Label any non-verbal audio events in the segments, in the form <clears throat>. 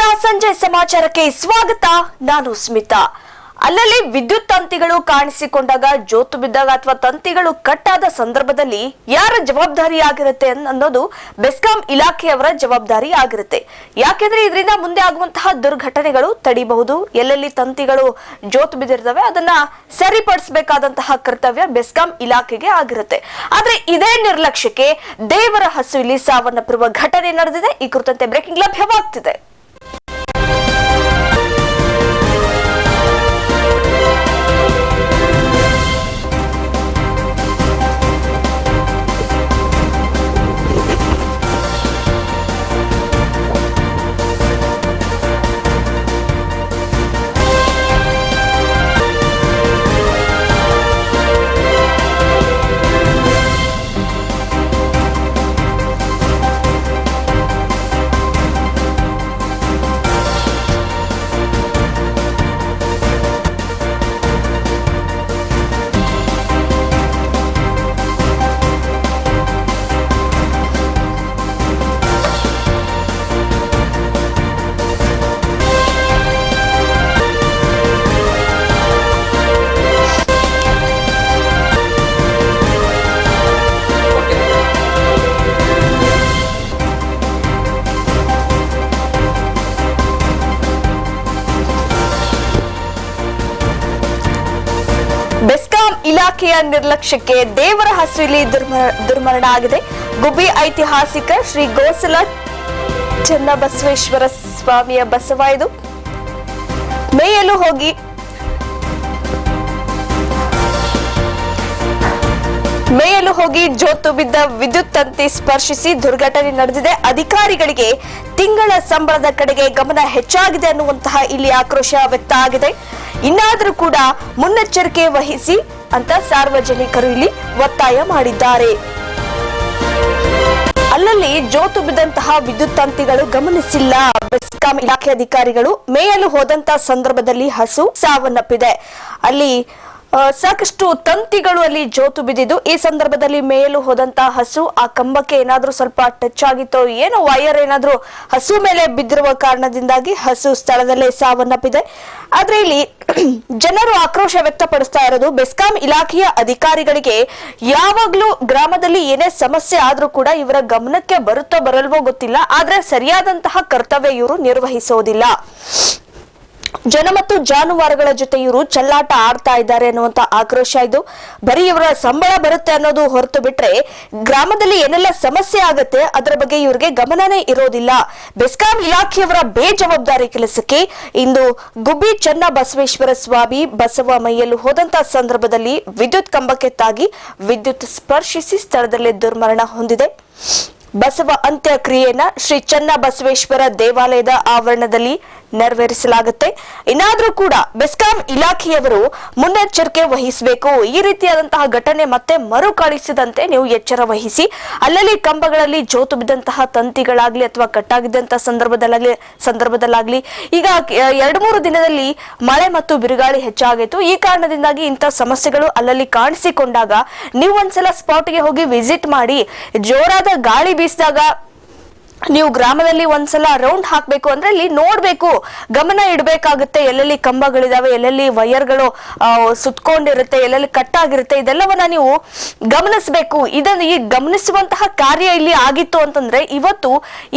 ಸಂಜೆ ಸಮಾಚಾರಕ್ಕೆ ಸ್ವಾಗತ. ನಾನು ಸ್ಮಿತಾ. ಅಲ್ಲಲ್ಲಿ ವಿದ್ಯುತ್ ತಂತಿಗಳು ಕಾಣಿಸಿಕೊಂಡಾಗ ಜೋತು ಬಿದ್ದಾಗ ಅಥವಾ ತಂತಿಗಳು ಕಟ್ಟಾದ ಸಂದರ್ಭದಲ್ಲಿ ಯಾರ ಜವಾಬ್ದಾರಿ ಆಗಿರುತ್ತೆ ಅನ್- ಅನ್ನೋದು ಬೆಸ್ಕಾಂ ಇಲಾಖೆಯವರ ಜವಾಬ್ದಾರಿ ಆಗಿರುತ್ತೆ ಯಾಕೆಂದ್ರೆ ಇದರಿಂದ ಮುಂದೆ ಆಗುವಂತಹ ದುರ್ಘಟನೆಗಳು ತಡಿಬಹುದು. ಎಲ್ಲೆಲ್ಲಿ ತಂತಿಗಳು ಜೋತು ಬಿದ್ದಿರ್ತವೆ, ಅದನ್ನ ಸರಿಪಡಿಸಬೇಕಾದಂತಹ ಕರ್ತವ್ಯ ಬೆಸ್ಕಾಂ ಇಲಾಖೆಗೆ ಆಗಿರುತ್ತೆ. ಆದ್ರೆ ಇದೇ ನಿರ್ಲಕ್ಷ್ಯಕ್ಕೆ ದೇವರ ಹಸು ಇಲ್ಲಿ ಸಾವನ್ನಪ್ಪಿರುವ ಘಟನೆ ನಡೆದಿದೆ. ಈ ಕುರಿತಂತೆ ಬ್ರೇಕಿಂಗ್ ಲಭ್ಯವಾಗ್ತಿದೆ. ಇಲಾಖೆಯ ನಿರ್ಲಕ್ಷ್ಯಕ್ಕೆ ದೇವರ ಹಸಿರಿಲಿ ದುರ್ಮರಣ ಆಗಿದೆ. ಗುಬಿ ಐತಿಹಾಸಿಕ ಶ್ರೀ ಗೋಸಲ ಚನ್ನಬಸವೇಶ್ವರ ಸ್ವಾಮಿಯ ಬಸವ ಇದು. ಮೇಯಲು ಹೋಗಿ. ಮೇಯಲು ಹೋಗಿ ಜೋತು ಬಿದ್ದ ವಿದ್ಯುತ್ ತಂತಿ ಸ್ಪರ್ಶಿಸಿ ದುರ್ಘಟನೆ ನಡೆದಿದೆ. ಅಧಿಕಾರಿಗಳಿಗೆ ತಿಂಗಳ ಸಂಬಳದ ಕಡೆಗೆ ಗಮನ ಹೆಚ್ಚಾಗಿದೆ ಅನ್ನುವಂತಹ ಇಲ್ಲಿ ಆಕ್ರೋಶ ವ್ಯಕ್ತ ಆಗಿದೆ. ಇನ್ನಾದರೂ ಕೂಡ ಮುನ್ನೆಚ್ಚರಿಕೆ ವಹಿಸಿ ಅಂತ ಸಾರ್ವಜನಿಕರು ಇಲ್ಲಿ ಒತ್ತಾಯ ಮಾಡಿದ್ದಾರೆ. ಅಲ್ಲಲ್ಲಿ ಜೋತು ಬಿದ್ದಂತಹ ವಿದ್ಯುತ್ ತಂತಿಗಳು ಗಮನಿಸಿಲ್ಲ. ಬೆಸ್ಕಾಂ ಇಲಾಖೆ ಅಧಿಕಾರಿಗಳು ಮೇಯಲು ಹೋದಂತ ಸಂದರ್ಭದಲ್ಲಿ ಹಸು ಸಾವನ್ನಪ್ಪಿದೆ. ಅಲ್ಲಿ ಸಾಕಷ್ಟು ತಂತಿಗಳು ಅಲ್ಲಿ ಜೋತು ಬಿದ್ದಿದ್ದು. ಈ ಸಂದರ್ಭದಲ್ಲಿ ಮೇಯಲು ಹೋದಂತ ಹಸು ಆ ಕಂಬಕ್ಕೆ ಏನಾದ್ರೂ ಸ್ವಲ್ಪ ಟಚ್ ಆಗಿತ್ತೋ ಏನೋ ವೈರ್ ಏನಾದ್ರೂ ಹಸು ಮೇಲೆ ಬಿದ್ದಿರುವ ಕಾರಣದಿಂದಾಗಿ ಹಸು ಸ್ಥಳದಲ್ಲೇ ಸಾವನ್ನಪ್ಪಿದೆ. ಆದ್ರೆ ಇಲ್ಲಿ <clears throat> ಜನರು ಆಕ್ರೋಶ ವ್ಯಕ್ತಪಡಿಸ್ತಾ ಇರೋದು, ಬೆಸ್ಕಾಂ ಇಲಾಖೆಯ ಅಧಿಕಾರಿಗಳಿಗೆ ಯಾವಾಗ್ಲೂ ಗ್ರಾಮದಲ್ಲಿ ಏನೇ ಸಮಸ್ಯೆ ಆದ್ರೂ ಕೂಡ ಇವರ ಗಮನಕ್ಕೆ ಬರುತ್ತೋ ಬರಲ್ವೋ ಗೊತ್ತಿಲ್ಲ. ಆದ್ರೆ ಸರಿಯಾದಂತಹ ಕರ್ತವ್ಯ ಇವರು ನಿರ್ವಹಿಸೋದಿಲ್ಲ. ಜನ ಮತ್ತು ಜಾನುವಾರುಗಳ ಜೊತೆ ಇವರು ಚಲ್ಲಾಟ ಆಡ್ತಾ ಇದ್ದಾರೆ ಅನ್ನುವಂತ ಆಕ್ರೋಶ ಇದು. ಬರೀ ಇವರ ಸಂಬಳ ಬರುತ್ತೆ ಅನ್ನೋದು ಹೊರತು ಬಿಟ್ರೆ ಗ್ರಾಮದಲ್ಲಿ ಏನೆಲ್ಲ ಸಮಸ್ಯೆ ಆಗುತ್ತೆ ಅದರ ಬಗ್ಗೆ ಇವರಿಗೆ ಗಮನನೇ ಇರೋದಿಲ್ಲ. ಬೆಸ್ಕಾಂ ಇಲಾಖೆಯವರ ಬೇಜವಾಬ್ದಾರಿ ಕೆಲಸಕ್ಕೆ ಇಂದು ಗುಬ್ಬಿ ಚನ್ನ ಬಸವೇಶ್ವರ ಸ್ವಾಮಿ ಬಸವ ಮೈಯಲ್ಲಿ ಹೋದಂತ ಸಂದರ್ಭದಲ್ಲಿ ವಿದ್ಯುತ್ ಕಂಬಕ್ಕೆ ತಾಗಿ ವಿದ್ಯುತ್ ಸ್ಪರ್ಶಿಸಿ ಸ್ಥಳದಲ್ಲೇ ದುರ್ಮರಣ ಹೊಂದಿದೆ. ಬಸವ ಅಂತ್ಯಕ್ರಿಯೆಯನ್ನ ಶ್ರೀ ಚನ್ನ ಬಸವೇಶ್ವರ ದೇವಾಲಯದ ಆವರಣದಲ್ಲಿ ನೆರವೇರಿಸಲಾಗುತ್ತೆ. ಇನ್ನಾದ್ರೂ ಕೂಡ ಬೆಸ್ಕಾಂ ಇಲಾಖೆಯವರು ಮುನ್ನೆಚ್ಚರಿಕೆ ವಹಿಸಬೇಕು. ಈ ರೀತಿಯಾದಂತಹ ಘಟನೆ ಮತ್ತೆ ಮರುಕಳಿಸದಂತೆ ನೀವು ಎಚ್ಚರ ವಹಿಸಿ. ಅಲ್ಲಲ್ಲಿ ಕಂಬಗಳಲ್ಲಿ ಜೋತು ಬಿದ್ದಂತಹ ತಂತಿಗಳಾಗ್ಲಿ ಅಥವಾ ಕಟ್ಟಾಗಿದ್ದಂತಹ ಸಂದರ್ಭದಲ್ಲಾಗ್ಲಿ ಸಂದರ್ಭದಲ್ಲಾಗ್ಲಿ, ಈಗ ಎರಡು ಮೂರು ದಿನದಲ್ಲಿ ಮಳೆ ಮತ್ತು ಬಿರುಗಾಳಿ ಹೆಚ್ಚಾಗಿತ್ತು. ಈ ಕಾರಣದಿಂದಾಗಿ ಇಂತಹ ಸಮಸ್ಯೆಗಳು ಅಲ್ಲಲ್ಲಿ ಕಾಣಿಸಿಕೊಂಡಾಗ ನೀವು ಒಂದ್ಸಲ ಸ್ಪಾಟ್ಗೆ ಹೋಗಿ ವಿಸಿಟ್ ಮಾಡಿ, ಜೋರಾದ ಗಾಳಿ ಬೀಸಿದಾಗ ನೀವು ಗ್ರಾಮದಲ್ಲಿ ಒಂದ್ಸಲ ರೌಂಡ್ ಹಾಕ್ಬೇಕು ಅಂದ್ರೆ ಇಲ್ಲಿ ನೋಡ್ಬೇಕು, ಗಮನ ಇಡಬೇಕಾಗುತ್ತೆ, ಎಲ್ಲೆಲ್ಲಿ ಕಂಬಗಳಿದಾವೆ, ಎಲ್ಲೆಲ್ಲಿ ವೈರ್ಗಳು ಸುತ್ಕೊಂಡಿರುತ್ತೆ, ಎಲ್ಲೆಲ್ಲಿ ಕಟ್ಟಾಗಿರುತ್ತೆ ಇದೆಲ್ಲವನ್ನ ನೀವು ಗಮನಿಸಬೇಕು. ಇದನ್ನ ಈ ಗಮನಿಸುವಂತಹ ಕಾರ್ಯ ಇಲ್ಲಿ ಆಗಿತ್ತು ಅಂತಂದ್ರೆ ಇವತ್ತು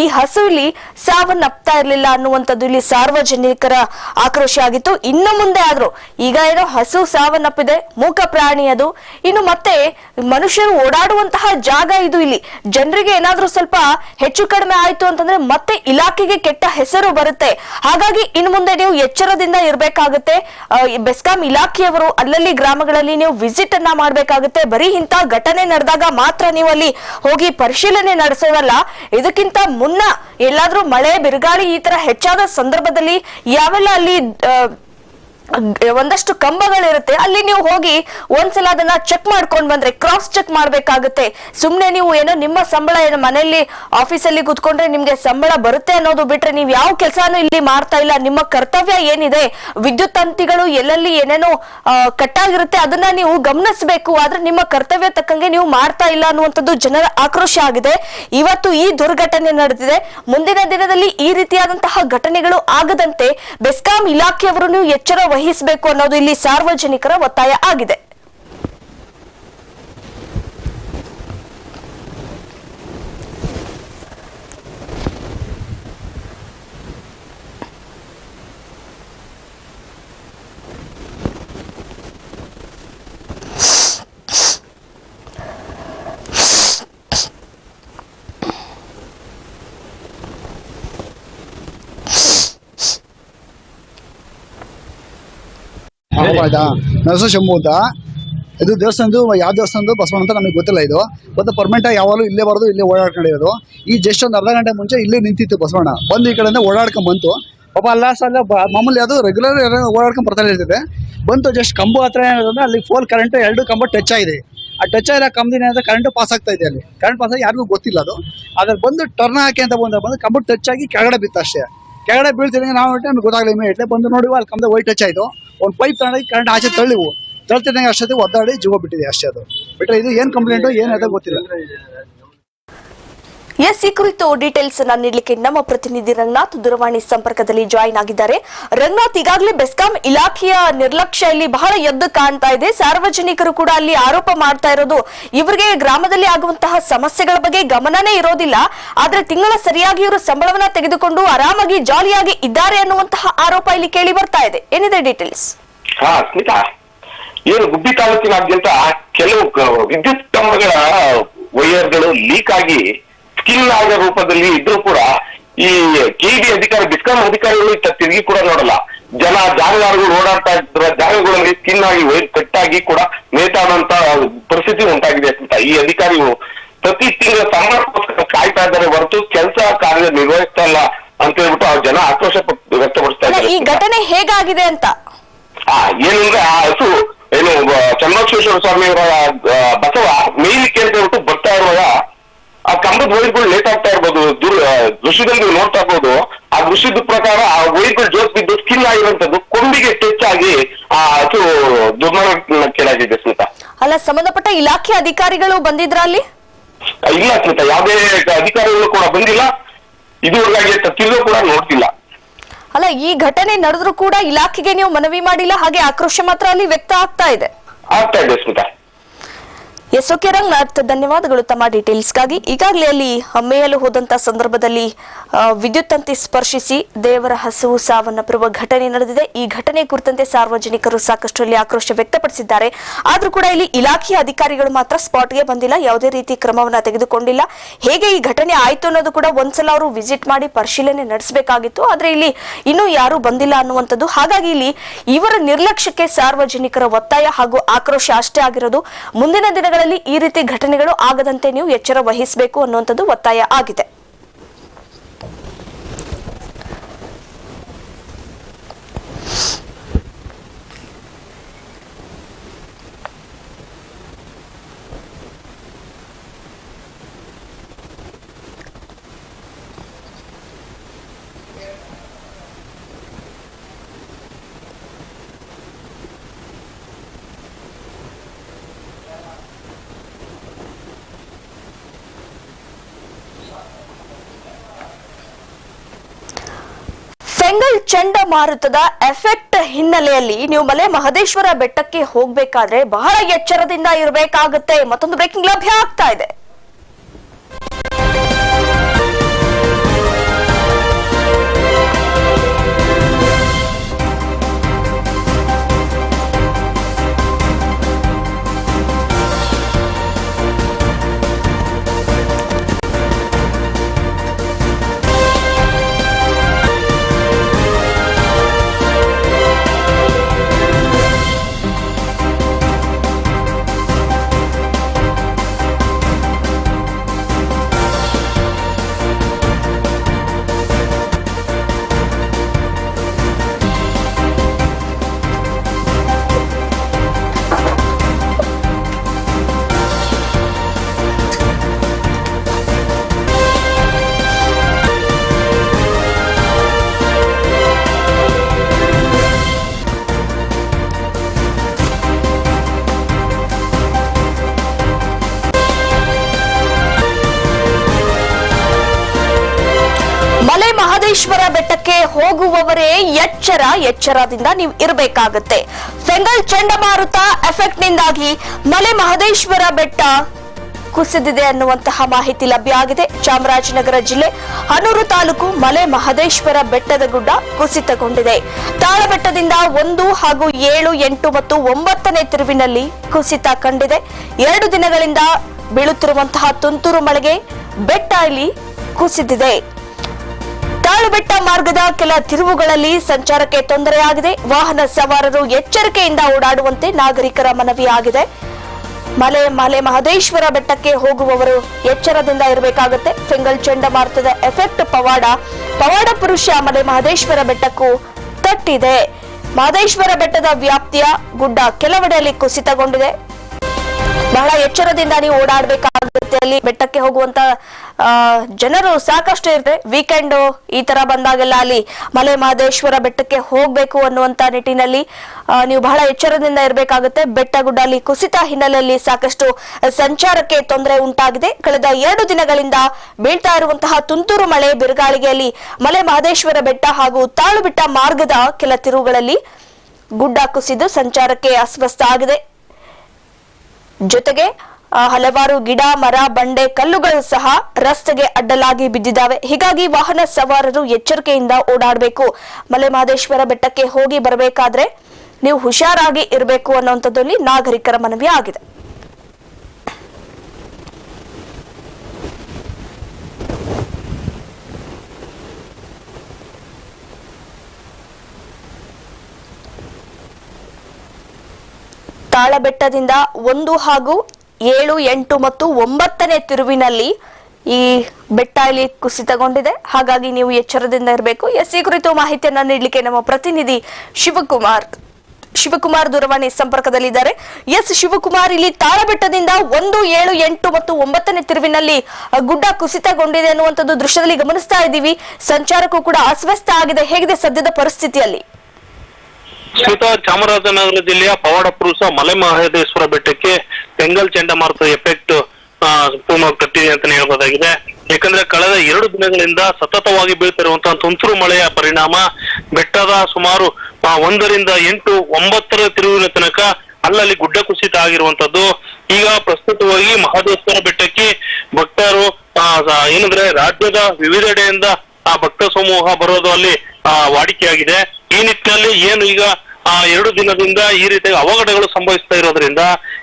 ಈ ಹಸು ಇಲ್ಲಿ ಸಾವನ್ನಪ್ತಾ ಇರಲಿಲ್ಲ ಅನ್ನುವಂಥದ್ದು ಇಲ್ಲಿ ಸಾರ್ವಜನಿಕರ ಆಕ್ರೋಶ ಆಗಿತ್ತು. ಇನ್ನು ಮುಂದೆ ಆದ್ರೂ ಈಗ ಏನೋ ಹಸು ಸಾವನ್ನಪ್ಪಿದೆ, ಮೂಕ ಪ್ರಾಣಿ ಅದು. ಇನ್ನು ಮತ್ತೆ ಮನುಷ್ಯರು ಓಡಾಡುವಂತಹ ಜಾಗ ಇದು ಇಲ್ಲಿ. ಜನರಿಗೆ ಏನಾದ್ರೂ ಸ್ವಲ್ಪ ಹೆಚ್ಚು ಕಡಿಮೆ ಆಯ್ತು ಅಂತಂದ್ರೆ ಮತ್ತೆ ಇಲಾಖೆಗೆ ಕೆಟ್ಟ ಹೆಸರು ಬರುತ್ತೆ. ಹಾಗಾಗಿ ಇನ್ ಮುಂದೆ ನೀವು ಎಚ್ಚರದಿಂದ ಇರಬೇಕಾಗುತ್ತೆ. ಬೆಸ್ಕಾಂ ಇಲಾಖೆಯವರು ಅಲ್ಲಲ್ಲಿ ಗ್ರಾಮಗಳಲ್ಲಿ ನೀವು ವಿಸಿಟ್ ಅನ್ನ ಮಾಡಬೇಕಾಗುತ್ತೆ. ಬರೀ ಇಂತ ಘಟನೆ ನಡೆದಾಗ ಮಾತ್ರ ನೀವು ಅಲ್ಲಿ ಹೋಗಿ ಪರಿಶೀಲನೆ ನಡೆಸೋದಲ್ಲ. ಇದಕ್ಕಿಂತ ಮುನ್ನ ಎಲ್ಲಾದ್ರೂ ಮಳೆ, ಬಿರುಗಾಳಿ ಈ ತರ ಹೆಚ್ಚಾದ ಸಂದರ್ಭದಲ್ಲಿ ಯಾವೆಲ್ಲ ಅಲ್ಲಿ ಒಂದಷ್ಟು ಕಂಬಗಳಿರುತ್ತೆ. ಅಲ್ಲಿ ನೀವು ಹೋಗಿ ಒಂದ್ಸಲ ಅದನ್ನ ಚೆಕ್ ಮಾಡ್ಕೊಂಡ್ ಬಂದ್ರೆ ಕ್ರಾಸ್ ಚೆಕ್ ಮಾಡ್ಬೇಕಾಗುತ್ತೆ. ಸುಮ್ನೆ ನೀವು ಏನೋ ನಿಮ್ಮ ಸಂಬಳ, ಏನೋ ಮನೆಯಲ್ಲಿ ಆಫೀಸಲ್ಲಿ ಕುತ್ಕೊಂಡ್ರೆ ನಿಮ್ಗೆ ಸಂಬಳ ಬರುತ್ತೆ ಅನ್ನೋದು ಬಿಟ್ರೆ ನೀವು ಯಾವ ಕೆಲಸನೂ ಇಲ್ಲಿ ಮಾಡ್ತಾ ಇಲ್ಲ. ನಿಮ್ಮ ಕರ್ತವ್ಯ ಏನಿದೆ? ವಿದ್ಯುತ್ ತಂತಿಗಳು ಎಲ್ಲೆಲ್ಲಿ ಏನೇನೋ ಕಟ್ಟಾಗಿರುತ್ತೆ, ಅದನ್ನ ನೀವು ಗಮನಿಸಬೇಕು. ಆದ್ರೆ ನಿಮ್ಮ ಕರ್ತವ್ಯ ತಕ್ಕಂಗೆ ನೀವು ಮಾಡ್ತಾ ಇಲ್ಲ ಅನ್ನುವಂಥದ್ದು ಜನರ ಆಕ್ರೋಶ ಆಗಿದೆ. ಇವತ್ತು ಈ ದುರ್ಘಟನೆ ನಡೆದಿದೆ. ಮುಂದಿನ ದಿನದಲ್ಲಿ ಈ ರೀತಿಯಾದಂತಹ ಘಟನೆಗಳು ಆಗದಂತೆ ಬೆಸ್ಕಾಂ ಇಲಾಖೆಯವರು ನೀವು ಎಚ್ಚರ ವಹಿಸಬೇಕು ಅನ್ನೋದು ಇಲ್ಲಿ ಸಾರ್ವಜನಿಕರ ಒತ್ತಾಯ ಆಗಿದೆ. ಆಯ್ತಾ ನರಸ ಅಂತ ಇದು ದೇವಸ್ಥಾನದ್ದು ಯಾವ ದೇವಸ್ಥಾನದ್ದು? ಬಸವಣ್ಣ ಅಂತ ನಮಗೆ ಗೊತ್ತಿಲ್ಲ ಇದು. ಒಂದು ಪರ್ಮನೆಂಟ್ ಆಗಿ ಯಾವಾಗಲೂ ಇಲ್ಲೇ ಬರೋದು ಇಲ್ಲೇ ಓಡಾಡ್ಕೊಂಡಿರೋದು ಈ ಜಸ್ಟ್ ಒಂದು ಅರ್ಧ ಗಂಟೆ ಮುಂಚೆ ಇಲ್ಲೇ ನಿಂತಿತ್ತು ಬಸವಣ್ಣ. ಬಂದು ಈ ಕಡೆಯಿಂದ ಓಡಾಡ್ಕೊಂಡು ಬಂತು. ಪಾಪ ಅಲ್ಲ ಸಲ ಮಾಮೂಲಿ ಅದು ರೆಗ್ಯುಲರ್ ಓಡಾಡ್ಕೊಂಡು ಬರ್ತಾ ಇರ್ತದೆ. ಬಂತು ಜಸ್ಟ್ ಕಂಬು ಹತ್ರ ಏನಾದ್ರೆ ಅಲ್ಲಿ ಫೋಲ್ ಕರೆಂಟ್ ಎರಡು ಕಂಬ ಟಚ್ ಆಗಿದೆ. ಆ ಟಚ್ ಆಗಿರೋ ಕಂಬದಿಂದ ಏನಾದ್ರೆ ಕರೆಂಟ್ ಪಾಸ್ ಆಗ್ತಾ ಇದೆ ಅಲ್ಲಿ. ಕರೆಂಟ್ ಪಾಸ್ ಆಗಿ ಯಾರಿಗೂ ಗೊತ್ತಿಲ್ಲ ಅದು. ಅದ್ರ ಬಂದು ಟರ್ನ್ ಹಾಕಿ ಅಂತ ಬಂದ ಬಂದು ಕಂಬ ಟಚ್ ಆಗಿ ಕೆಳಗಡೆ ಬಿತ್ತು ಅಷ್ಟೇ. ಕೆಳಗಡೆ ಬೀಳ್ತೀನಿ ನಾವು ನಮ್ಗೆ ಗೊತ್ತಾಗಲಿಲ್ಲ ಇಮಿಡಿಯೇಟ್ಲಿ ಬಂದು ನೋಡಿ, ಅಲ್ಲಿ ಕಂಬದ ವೈಟ್ ಟಚ್ ಆಯಿತು. ಒಂದು ಪೈಪ್ ತಗೊಂಡೋಗಿ ಕರೆಂಟ್ ಆಚೆ ತಳ್ಳಿವು. ತಳ್ತಿದ್ದಂಗೆ ಅಷ್ಟೊತ್ತಿಗೆ ಒದ್ದಾಡಿ ಜೀವ ಬಿಟ್ಟಿದೆ ಅಷ್ಟೇ ಅದು. ಬಿಟ್ಟರೆ ಇದು ಏನು ಕಂಪ್ಲೇಂಟು ಏನು ಅದ ಗೊತ್ತಿಲ್ಲ. ಎಸ್ ಈ ಕುರಿತು ಡೀಟೇಲ್ಸ್ ಅನ್ನ ನೀಡಲಿಕ್ಕೆ ನಮ್ಮ ಪ್ರತಿನಿಧಿ ರಂಗನಾಥ್ ದೂರವಾಣಿ ಸಂಪರ್ಕದಲ್ಲಿ ಜಾಯಿನ್ ಆಗಿದ್ದಾರೆ. ರಂಗನಾಥ್, ಈಗಾಗಲೇ ಬೆಸ್ಕಾಂ ಇಲಾಖೆಯ ನಿರ್ಲಕ್ಷ್ಯ ಇಲ್ಲಿ ಬಹಳ ಎದ್ದು ಕಾಣ್ತಾ ಇದೆ. ಸಾರ್ವಜನಿಕರು ಕೂಡ ಅಲ್ಲಿ ಆರೋಪ ಮಾಡ್ತಾ ಇರೋದು ಇವರಿಗೆ ಗ್ರಾಮದಲ್ಲಿ ಆಗುವಂತಹ ಸಮಸ್ಯೆಗಳ ಬಗ್ಗೆ ಗಮನನೇ ಇರೋದಿಲ್ಲ. ಆದ್ರೆ ತಿಂಗಳ ಸರಿಯಾಗಿ ಇವರು ಸಂಬಳವನ್ನ ತೆಗೆದುಕೊಂಡು ಆರಾಮಾಗಿ ಜಾಲಿಯಾಗಿ ಇದ್ದಾರೆ ಅನ್ನುವಂತಹ ಆರೋಪ ಇಲ್ಲಿ ಕೇಳಿ ಬರ್ತಾ ಇದೆ. ಏನಿದೆ ಡೀಟೇಲ್ಸ್ ಸ್ಮಿತಾ, ಏನು ಗುಬ್ಬಿ ತಾಲೂಕಿನಾದ್ಯಂತ ಕೆಲವು ವಿದ್ಯುತ್ ಕಂಬಗಳ ವೈಯರ್ಗಳು ಲೀಕ್ ಆಗಿ ಸ್ಕಿಲ್ ಆದ ರೂಪದಲ್ಲಿ ಇದ್ರೂ ಕೂಡ ಈ ಕೆಇಬಿ ಅಧಿಕಾರಿ ಬಿಸ್ಕಾಂ ಅಧಿಕಾರಿಗಳು ಇತ್ತ ತಿರುಗಿ ಕೂಡ ನೋಡಲ್ಲ. ಜನ ಜಾನುವಾರುಗಳು ಓಡಾಡ್ತಾ ಇದ್ರ ಜಾಗಗಳಲ್ಲಿ ಸ್ಕಿನ್ ಆಗಿ ವೈರ್ ಕಟ್ಟಾಗಿ ಕೂಡ ನೇತಾಡುವಂತ ಪರಿಸ್ಥಿತಿ ಉಂಟಾಗಿದೆ ಅಂತ ಈ ಅಧಿಕಾರಿಗಳು. ಪ್ರತಿ ತಿಂಗಳ ಸಂಬಳಕ್ಕೋಸ್ಕರ ಕಾಯ್ತಾ ಇದ್ದಾರೆ ಹೊರತು ಕೆಲಸ ಕಾರ್ಯ ನಿರ್ವಹಿಸ್ತಾ ಇಲ್ಲ ಅಂತ ಹೇಳ್ಬಿಟ್ಟು ಆ ಜನ ಆಕ್ರೋಶ ವ್ಯಕ್ತಪಡಿಸ್ತಾ ಇದ್ದಾರೆ. ಈ ಘಟನೆ ಹೇಗಾಗಿದೆ ಅಂತ? ಆ ಏನಂದ್ರೆ ಆ ಹಸು ಏನು ಚನ್ನಬಸವೇಶ್ವರ ಸ್ವಾಮಿಯವರ ಬಸವ ಮೇಲಿಕ್ಕೆ ಅಂತ ಹೇಳ್ಬಿಟ್ಟು ಬರ್ತಾ ಇರುವಾಗ ಆ ಕಂಬದ ವೈರ್ಗಳು ಲೇಟ್ ಆಗ್ತಾ ಇರ್ಬೋದು ದೃಶ್ಯದಲ್ಲಿ ನೀವು ನೋಡ್ತಾ ಇರ್ಬೋದು ಆ ದೃಶ್ಯದ ಪ್ರಕಾರ ಆ ವೈರ್ಗಳು ಜೋತ್ ಬಿದ್ದು ಸ್ಕಿನ್ ಆಗಿರುವಂತದ್ದು ಕೊಂಬಿಗೆ ಟಚ್ ಆಗಿ ಆ ಹಸು ದುರ್ಮರಣಕ್ಕೆಳಾಗಿದೆ ಸ್ಮಿತಾ. ಅಲ್ಲ ಸಂಬಂಧಪಟ್ಟ ಇಲಾಖೆ ಅಧಿಕಾರಿಗಳು ಬಂದಿದ್ರ ಅಲ್ಲಿ? ಇಲ್ಲ ಸ್ಮಿತಾ ಯಾವುದೇ ಅಧಿಕಾರಿಗಳು ಕೂಡ ಬಂದಿಲ್ಲ. ಇದುವರೆಗಾಗಿ ತಿರುಗು ಕೂಡ ನೋಡ್ತಿಲ್ಲ. ಅಲ್ಲ ಈ ಘಟನೆ ನಡೆದ್ರೂ ಕೂಡ ಇಲಾಖೆಗೆ ನೀವು ಮನವಿ ಮಾಡಿಲ್ಲ ಹಾಗೆ ಆಕ್ರೋಶ ಮಾತ್ರ ಅಲ್ಲಿ ವ್ಯಕ್ತ ಆಗ್ತಾ ಇದೆ. ಆಗ್ತಾ ಇದೆ ಸ್ಮಿತಾ. ಎಸ್ ಓಕೆ ರಂಗನಾಥ್ ಧನ್ಯವಾದಗಳು ತಮ್ಮ ಡೀಟೇಲ್ಸ್ಗಾಗಿ. ಈಗಾಗಲೇ ಅಲ್ಲಿ ಮೇಯಲು ಹೋದಂತ ಸಂದರ್ಭದಲ್ಲಿ ವಿದ್ಯುತ್ ತಂತಿ ಸ್ಪರ್ಶಿಸಿ ದೇವರ ಹಸುವು ಸಾವನ್ನಪ್ಪಿರುವ ಘಟನೆ ನಡೆದಿದೆ. ಈ ಘಟನೆ ಕುರಿತಂತೆ ಸಾರ್ವಜನಿಕರು ಸಾಕಷ್ಟು ಅಲ್ಲಿ ಆಕ್ರೋಶ ವ್ಯಕ್ತಪಡಿಸಿದ್ದಾರೆ. ಆದ್ರೂ ಕೂಡ ಇಲ್ಲಿ ಇಲಾಖೆಯ ಅಧಿಕಾರಿಗಳು ಮಾತ್ರ ಸ್ಪಾಟ್ಗೆ ಬಂದಿಲ್ಲ. ಯಾವುದೇ ರೀತಿ ಕ್ರಮವನ್ನ ತೆಗೆದುಕೊಂಡಿಲ್ಲ. ಹೇಗೆ ಈ ಘಟನೆ ಆಯ್ತು ಅನ್ನೋದು ಕೂಡ ಒಂದ್ಸಲ ಅವರು ವಿಸಿಟ್ ಮಾಡಿ ಪರಿಶೀಲನೆ ನಡೆಸಬೇಕಾಗಿತ್ತು. ಆದ್ರೆ ಇಲ್ಲಿ ಇನ್ನೂ ಯಾರು ಬಂದಿಲ್ಲ ಅನ್ನುವಂಥದ್ದು. ಹಾಗಾಗಿ ಇಲ್ಲಿ ಇವರ ನಿರ್ಲಕ್ಷ್ಯಕ್ಕೆ ಸಾರ್ವಜನಿಕರ ಒತ್ತಾಯ ಹಾಗೂ ಆಕ್ರೋಶ ಅಷ್ಟೇ ಆಗಿರೋದು. ಮುಂದಿನ ದಿನಗಳಲ್ಲಿ ಈ ರೀತಿ ಘಟನೆಗಳು ಆಗದಂತೆ ನೀವು ಎಚ್ಚರ ವಹಿಸಬೇಕು ಅನ್ನುವಂಥದ್ದು ಒತ್ತಾಯ ಆಗಿದೆ. ಫೆಂಗಲ್ ಚಂಡಮಾರುತದ ಎಫೆಕ್ಟ್ ಹಿನ್ನೆಲೆಯಲ್ಲಿ ನೀವು ಮಲೆ ಮಹದೇಶ್ವರ ಬೆಟ್ಟಕ್ಕೆ ಹೋಗ್ಬೇಕಾದ್ರೆ ಬಹಳ ಎಚ್ಚರದಿಂದ ಇರಬೇಕಾಗುತ್ತೆ. ಮತ್ತೊಂದು ಬ್ರೇಕಿಂಗ್ ಲಭ್ಯ ಆಗ್ತಾ ಇದೆ. ಮಹದೇಶ್ವರ ಬೆಟ್ಟಕ್ಕೆ ಹೋಗುವವರೇ ಎಚ್ಚರ. ಎಚ್ಚರದಿಂದ ನೀವು ಇರಬೇಕಾಗುತ್ತೆ. ಫೆಂಗಲ್ ಚಂಡಮಾರುತ ಎಫೆಕ್ಟ್ ನಿಂದಾಗಿ ಮಲೆ ಮಹದೇಶ್ವರ ಬೆಟ್ಟ ಕುಸಿದಿದೆ ಅನ್ನುವಂತಹ ಮಾಹಿತಿ ಲಭ್ಯ ಆಗಿದೆ. ಚಾಮರಾಜನಗರ ಜಿಲ್ಲೆ ಹನೂರು ತಾಲೂಕು ಮಲೆ ಮಹದೇಶ್ವರ ಬೆಟ್ಟದ ಗುಡ್ಡ ಕುಸಿತಗೊಂಡಿದೆ. ತಾಳಬೆಟ್ಟದಿಂದ ಒಂದು ಹಾಗೂ ಏಳು, ಎಂಟು ಮತ್ತು ಒಂಬತ್ತನೇ ತಿರುವಿನಲ್ಲಿ ಕುಸಿತ ಕಂಡಿದೆ. ಎರಡು ದಿನಗಳಿಂದ ಬೀಳುತ್ತಿರುವಂತಹ ತುಂತುರು ಮಳೆಗೆ ಬೆಟ್ಟ ಇಲ್ಲಿ ಕುಸಿದಿದೆ. ತಾಳುಬೆಟ್ಟ ಮಾರ್ಗದ ಕೆಲ ತಿರುವುಗಳಲ್ಲಿ ಸಂಚಾರಕ್ಕೆ ತೊಂದರೆಯಾಗಿದೆ. ವಾಹನ ಸವಾರರು ಎಚ್ಚರಿಕೆಯಿಂದ ಓಡಾಡುವಂತೆ ನಾಗರಿಕರ ಮನವಿಯಾಗಿದೆ ಮಲೆ ಮಲೆ ಮಹದೇಶ್ವರ ಬೆಟ್ಟಕ್ಕೆ ಹೋಗುವವರು ಎಚ್ಚರದಿಂದ ಇರಬೇಕಾಗುತ್ತೆ. ಫಿಂಗಲ್ ಚಂಡಮಾರುತದ ಎಫೆಕ್ಟ್ ಪವಾಡ ಪವಾಡ ಪುರುಷ ಮಲೆ ಮಹದೇಶ್ವರ ಬೆಟ್ಟಕ್ಕೂ ತಟ್ಟಿದೆ. ಮಹದೇಶ್ವರ ಬೆಟ್ಟದ ವ್ಯಾಪ್ತಿಯ ಗುಡ್ಡ ಕೆಲವೆಡೆಯಲ್ಲಿ ಕುಸಿತಗೊಂಡಿದೆ. ಬಹಳ ಎಚ್ಚರದಿಂದ ನೀವು ಓಡಾಡ್ಬೇಕಾಗುತ್ತೆ. ಅಲ್ಲಿ ಬೆಟ್ಟಕ್ಕೆ ಹೋಗುವಂತ ಜನರು ಸಾಕಷ್ಟು ಇರುತ್ತೆ ವೀಕೆಂಡ್ ಈ ತರ ಬಂದಾಗೆಲ್ಲ ಅಲ್ಲಿ ಮಲೆ ಮಹದೇಶ್ವರ ಬೆಟ್ಟಕ್ಕೆ ಹೋಗ್ಬೇಕು ಅನ್ನುವಂತ ನಿಟ್ಟಿನಲ್ಲಿ ನೀವು ಬಹಳ ಎಚ್ಚರದಿಂದ ಇರಬೇಕಾಗುತ್ತೆ. ಬೆಟ್ಟ ಗುಡ್ಡ ಅಲ್ಲಿ ಕುಸಿತ ಹಿನ್ನೆಲೆಯಲ್ಲಿ ಸಾಕಷ್ಟು ಸಂಚಾರಕ್ಕೆ ತೊಂದರೆ ಉಂಟಾಗಿದೆ. ಕಳೆದ ಎರಡು ದಿನಗಳಿಂದ ಬೀಳ್ತಾ ಇರುವಂತಹ ತುಂತುರು ಮಳೆ ಬಿರುಗಾಳಿಗೆಯಲ್ಲಿ ಮಲೆ ಮಹದೇಶ್ವರ ಬೆಟ್ಟ ಹಾಗೂ ತಾಳುಬಿಟ್ಟ ಮಾರ್ಗದ ಕೆಲ ತಿರುವುಗಳಲ್ಲಿ ಗುಡ್ಡ ಕುಸಿದು ಸಂಚಾರಕ್ಕೆ ಅಸ್ವಸ್ಥ ಆಗಿದೆ. ಜೊತೆಗೆ ಹಲವಾರು ಗಿಡ, ಮರ, ಬಂಡೆ, ಕಲ್ಲುಗಳು ಸಹ ರಸ್ತೆಗೆ ಅಡ್ಡಲಾಗಿ ಬಿದ್ದಿದ್ದಾವೆ. ಹೀಗಾಗಿ ವಾಹನ ಸವಾರರು ಎಚ್ಚರಿಕೆಯಿಂದ ಓಡಾಡಬೇಕು. ಮಲೆ ಮಹದೇಶ್ವರ ಬೆಟ್ಟಕ್ಕೆ ಹೋಗಿ ಬರಬೇಕಾದ್ರೆ ನೀವು ಹುಷಾರಾಗಿ ಇರಬೇಕು ಅನ್ನುವಂಥದ್ದಲ್ಲಿ ನಾಗರಿಕರ ಮನವಿ ಆಗಿದೆ. ತಾಳಬೆಟ್ಟದಿಂದ ಒಂದು ಹಾಗೂ ಏಳು, ಎಂಟು ಮತ್ತು ಒಂಬತ್ತನೇ ತಿರುವಿನಲ್ಲಿ ಈ ಬೆಟ್ಟ ಇಲ್ಲಿ ಕುಸಿತಗೊಂಡಿದೆ. ಹಾಗಾಗಿ ನೀವು ಎಚ್ಚರದಿಂದ ಇರಬೇಕು. ಎಸ್, ಈ ಕುರಿತು ಮಾಹಿತಿಯನ್ನ ನೀಡಲಿಕ್ಕೆ ನಮ್ಮ ಪ್ರತಿನಿಧಿ ಶಿವಕುಮಾರ್ ಶಿವಕುಮಾರ್ ದೂರವಾಣಿ ಸಂಪರ್ಕದಲ್ಲಿದ್ದಾರೆ. ಎಸ್, ಶಿವಕುಮಾರ್, ಇಲ್ಲಿ ತಾಳಬೆಟ್ಟದಿಂದ ಒಂದು, ಏಳು, ಎಂಟು ಮತ್ತು ಒಂಬತ್ತನೇ ತಿರುವಿನಲ್ಲಿ ಗುಡ್ಡ ಕುಸಿತಗೊಂಡಿದೆ ಅನ್ನುವಂಥದ್ದು ದೃಶ್ಯದಲ್ಲಿ ಗಮನಿಸ್ತಾ ಇದ್ದೀವಿ. ಸಂಚಾರಕ್ಕೂ ಕೂಡ ಅಸ್ವಸ್ಥ ಆಗಿದೆ. ಹೇಗಿದೆ ಸದ್ಯದ ಪರಿಸ್ಥಿತಿಯಲ್ಲಿ? ಸ್ಮಿತಾ ಚಾಮರಾಜನಗರ ಜಿಲ್ಲೆಯ ಪವಾಡ ಪುರುಷ ಮಲೆ ಮಹದೇಶ್ವರ ಬೆಟ್ಟಕ್ಕೆ ಬೆಂಗಲ್ ಚಂಡಮಾರುತ ಎಫೆಕ್ಟ್ ಪೂರ್ಣವಾಗಿ ಕಟ್ಟಿದೆ ಅಂತ ಹೇಳ್ಬೋದಾಗಿದೆ. ಯಾಕಂದ್ರೆ ಕಳೆದ ಎರಡು ದಿನಗಳಿಂದ ಸತತವಾಗಿ ಬೀಳ್ತಿರುವಂತಹ ತುಂತುರು ಮಳೆಯ ಪರಿಣಾಮ ಬೆಟ್ಟದ ಸುಮಾರು ಒಂದರಿಂದ ಎಂಟು, ಒಂಬತ್ತರ ತಿರುವಿನ ತನಕ ಅಲ್ಲಲ್ಲಿ ಗುಡ್ಡ ಕುಸಿತ ಆಗಿರುವಂತದ್ದು. ಈಗ ಪ್ರಸ್ತುತವಾಗಿ ಮಹದೇಶ್ವರ ಬೆಟ್ಟಕ್ಕೆ ಭಕ್ತರು ಏನಂದ್ರೆ ರಾಜ್ಯದ ವಿವಿಧೆಡೆಯಿಂದ ಆ ಭಕ್ತ ಸಮೂಹ ಬರೋದು ಅಲ್ಲಿ ವಾಡಿಕೆಯಾಗಿದೆ. ಈ ನಿಟ್ಟಿನಲ್ಲಿ ಏನು ಈಗ, ಆ, ಎರಡು ದಿನದಿಂದ ಈ ರೀತಿ ಅವಘಡಗಳು ಸಂಭವಿಸ್ತಾ ಇರೋದ್ರಿಂದ,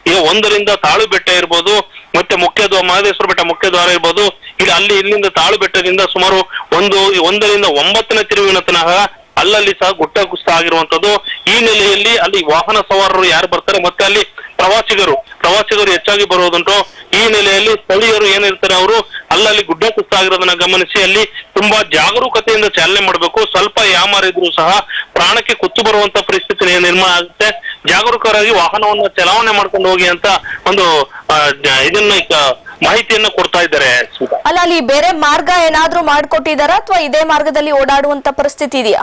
ಈಗ ಒಂದರಿಂದ ತಾಳು ಬೆಟ್ಟ ಇರ್ಬೋದು, ಮತ್ತೆ ಮುಖ್ಯ ದ್ವಾರ ಮಹದೇಶ್ವರ ಬೆಟ್ಟ ಮುಖ್ಯ ದ್ವಾರ ಇರ್ಬೋದು ಇಲ್ಲಿ ಅಲ್ಲಿ ಇಲ್ಲಿಂದ ತಾಳು ಬೆಟ್ಟದಿಂದ ಸುಮಾರು ಒಂದು, ಒಂದರಿಂದ ಒಂಬತ್ತನೇ ತಿರುವಿನ ತನಕ ಅಲ್ಲಲ್ಲಿ ಸಹ ಗುಡ್ಡ ಕುಸಿತ ಆಗಿರುವಂತದ್ದು. ಈ ನೆಲೆಯಲ್ಲಿ ಅಲ್ಲಿ ವಾಹನ ಸವಾರರು ಯಾರು ಬರ್ತಾರೆ ಮತ್ತೆ ಅಲ್ಲಿ ಪ್ರವಾಸಿಗರು ಪ್ರವಾಸಿಗರು ಹೆಚ್ಚಾಗಿ ಬರುವುದುಂಟು. ಈ ನೆಲೆಯಲ್ಲಿ ಸ್ಥಳೀಯರು ಏನಿರ್ತಾರೆ ಅವರು, ಅಲ್ಲಲ್ಲಿ ಗುಡ್ಡ ಕುಸಿತ ಆಗಿರೋದನ್ನ ಗಮನಿಸಿ ಅಲ್ಲಿ ತುಂಬಾ ಜಾಗರೂಕತೆಯಿಂದ ಚಾಲನೆ ಮಾಡಬೇಕು. ಸ್ವಲ್ಪ ಯಾಮಾರಿದ್ರು ಸಹ ಪ್ರಾಣಕ್ಕೆ ಕುತ್ತು ಬರುವಂತ ಪರಿಸ್ಥಿತಿ ನಿರ್ಮಾಣ ಆಗುತ್ತೆ. ಜಾಗರೂಕರಾಗಿ ವಾಹನವನ್ನ ಚಲಾವಣೆ ಮಾಡ್ಕೊಂಡು ಹೋಗಿ ಅಂತ ಒಂದು ಇದನ್ನ ಮಾಹಿತಿಯನ್ನ ಕೊಡ್ತಾ ಇದ್ದಾರೆ ಅಲ್ಲ ಅಲ್ಲಿ ಬೇರೆ ಮಾರ್ಗ ಏನಾದ್ರೂ ಮಾಡ್ಕೊಟ್ಟಿದಾರಾ? ಅಥವಾ ಇದೇ ಮಾರ್ಗದಲ್ಲಿ ಓಡಾಡುವಂತ ಪರಿಸ್ಥಿತಿ ಇದೆಯಾ?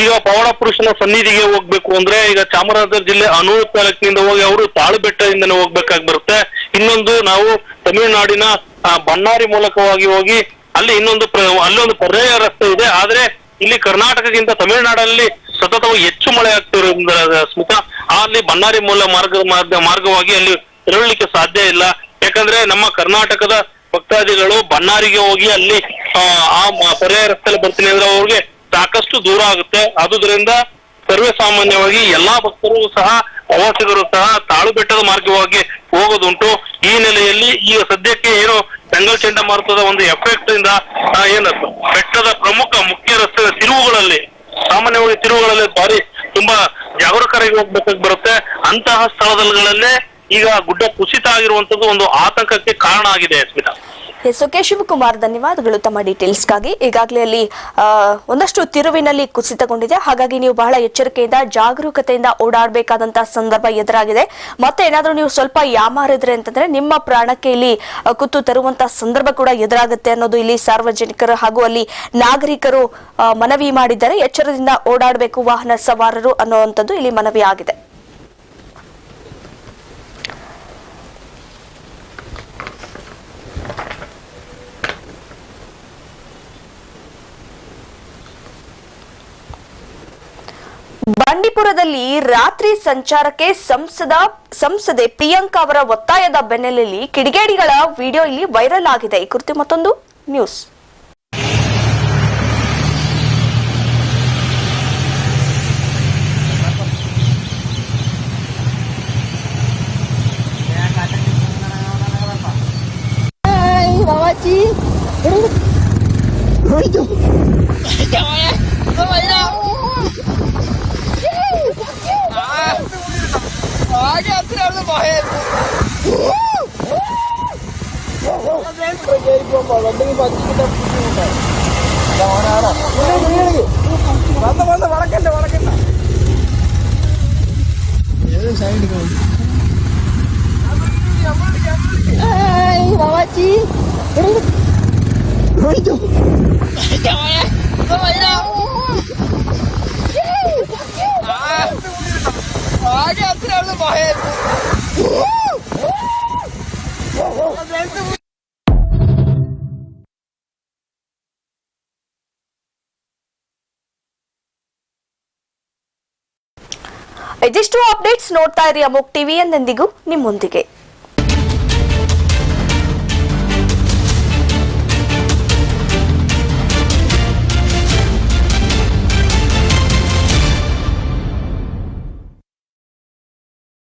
ಈಗ ಪವಾಡ ಪುರುಷನ ಸನ್ನಿಧಿಗೆ ಹೋಗ್ಬೇಕು ಅಂದ್ರೆ ಈಗ ಚಾಮರಾಜನಗರ ಜಿಲ್ಲೆ ಅನೂರು ತಾಲೂಕಿನಿಂದ ಹೋಗಿ ಅವರು ತಾಳು ಬೆಟ್ಟದಿಂದನೇ ಹೋಗ್ಬೇಕಾಗಿ ಬರುತ್ತೆ. ಇನ್ನೊಂದು ನಾವು ತಮಿಳುನಾಡಿನ ಬಣ್ಣಾರಿ ಮೂಲಕವಾಗಿ ಹೋಗಿ ಅಲ್ಲಿ ಇನ್ನೊಂದು ಅಲ್ಲೊಂದು ಪರ್ಯಾಯ ರಸ್ತೆ ಇದೆ. ಆದ್ರೆ ಇಲ್ಲಿ ಕರ್ನಾಟಕಕ್ಕಿಂತ ತಮಿಳುನಾಡಲ್ಲಿ ಸತತವಾಗಿ ಹೆಚ್ಚು ಮಳೆ ಆಗ್ತಿರೋದ್ರಿಂದ ಸ್ಮಿತ ಅಲ್ಲಿ ಬಣ್ಣಾರಿ ಮೂಲ ಮಾರ್ಗ ಮಾರ್ಗ ಮಾರ್ಗವಾಗಿ ಅಲ್ಲಿ ತೆರಳಲಿಕ್ಕೆ ಸಾಧ್ಯ ಇಲ್ಲ. ಯಾಕಂದ್ರೆ ನಮ್ಮ ಕರ್ನಾಟಕದ ಭಕ್ತಾದಿಗಳು ಬಣ್ಣಾರಿಗೆ ಹೋಗಿ ಅಲ್ಲಿ ಆ, ಪರ್ಯಾಯ ರಸ್ತೆಯಲ್ಲಿ ಬರ್ತೀನಿ ಅಂದ್ರೆ ಅವ್ರಿಗೆ ಸಾಕಷ್ಟು ದೂರ ಆಗುತ್ತೆ. ಆದುದರಿಂದ ಸರ್ವೇ ಸಾಮಾನ್ಯವಾಗಿ ಎಲ್ಲಾ ಭಕ್ತರು ಸಹ, ಪ್ರವಾಸಿಗರು ಸಹ ತಾಳು ಬೆಟ್ಟದ ಮಾರ್ಗವಾಗಿ ಹೋಗೋದುಂಟು. ಈ ನೆಲೆಯಲ್ಲಿ ಈಗ ಸದ್ಯಕ್ಕೆ ಏನು ಬೆಂಗಲ್ ಚಂಡಮಾರುತದ ಒಂದು ಎಫೆಕ್ಟ್ ಇಂದ ಏನ ಬೆಟ್ಟದ ಪ್ರಮುಖ ಮುಖ್ಯ ರಸ್ತೆ ತಿರುವುಗಳಲ್ಲಿ, ಸಾಮಾನ್ಯವಾಗಿ ತಿರುವುಗಳಲ್ಲಿ ಬಾರಿ ತುಂಬಾ ಜಾಗರೂಕರಾಗಿ ಹೋಗ್ಬೇಕಾಗಿ ಬರುತ್ತೆ. ಅಂತಹ ಸ್ಥಳದಲ್ಲೇ ಈಗ ಗುಡ್ಡ ಕುಸಿತ ಆಗಿರುವಂತದ್ದು ಒಂದು ಆತಂಕಕ್ಕೆ ಕಾರಣ ಆಗಿದೆ, ಸ್ಮಿತಾ. ಎಸ್ ಓಕೆ ಶಿವಕುಮಾರ್, ಧನ್ಯವಾದಗಳು ತಮ್ಮ ಡೀಟೇಲ್ಸ್ಗಾಗಿ. ಈಗಾಗಲೇ ಅಲ್ಲಿ ಒಂದಷ್ಟು ತಿರುವಿನಲ್ಲಿ ಕುಸಿತಗೊಂಡಿದೆ. ಹಾಗಾಗಿ ನೀವು ಬಹಳ ಎಚ್ಚರಿಕೆಯಿಂದ, ಜಾಗರೂಕತೆಯಿಂದ ಓಡಾಡಬೇಕಾದಂತಹ ಸಂದರ್ಭ ಎದುರಾಗಿದೆ. ಮತ್ತೆ ಏನಾದರೂ ನೀವು ಸ್ವಲ್ಪ ಯಾಮಾರಿದ್ರೆ ಅಂತಂದ್ರೆ, ನಿಮ್ಮ ಪ್ರಾಣಕ್ಕೆ ಇಲ್ಲಿ ಕುತ್ತು ತರುವಂತಹ ಸಂದರ್ಭ ಕೂಡ ಎದುರಾಗುತ್ತೆ ಅನ್ನೋದು ಇಲ್ಲಿ ಸಾರ್ವಜನಿಕರು ಹಾಗೂ ಅಲ್ಲಿ ನಾಗರಿಕರು ಮನವಿ ಮಾಡಿದ್ದಾರೆ. ಎಚ್ಚರದಿಂದ ಓಡಾಡಬೇಕು ವಾಹನ ಸವಾರರು ಅನ್ನುವಂಥದ್ದು ಇಲ್ಲಿ ಮನವಿ ಆಗಿದೆ. ಮಣಿಪುರದಲ್ಲಿ ರಾತ್ರಿ ಸಂಚಾರಕ್ಕೆ ಸಂಸದ, ಸಂಸದೆ ಪ್ರಿಯಾಂಕಾ ಅವರ ಒತ್ತಾಯದ ಬೆನ್ನೆಲೆಯಲ್ಲಿ ಕಿಡಿಗೇಡಿಗಳ ವಿಡಿಯೋ ಇಲ್ಲಿ ವೈರಲ್ ಆಗಿದೆ. ಈ ಕುರಿತು ಮತ್ತೊಂದು news. morrendo. Peguei, pô, Paulo. Bem batido que ಇದಿಷ್ಟು ಅಪ್ಡೇಟ್ಸ್ ನೋಡ್ತಾ ಇರಿ ಅಮೋಕ್ ಟಿವಿ ಎಂದೆಂದಿಗೂ ನಿಮ್ಮೊಂದಿಗೆ.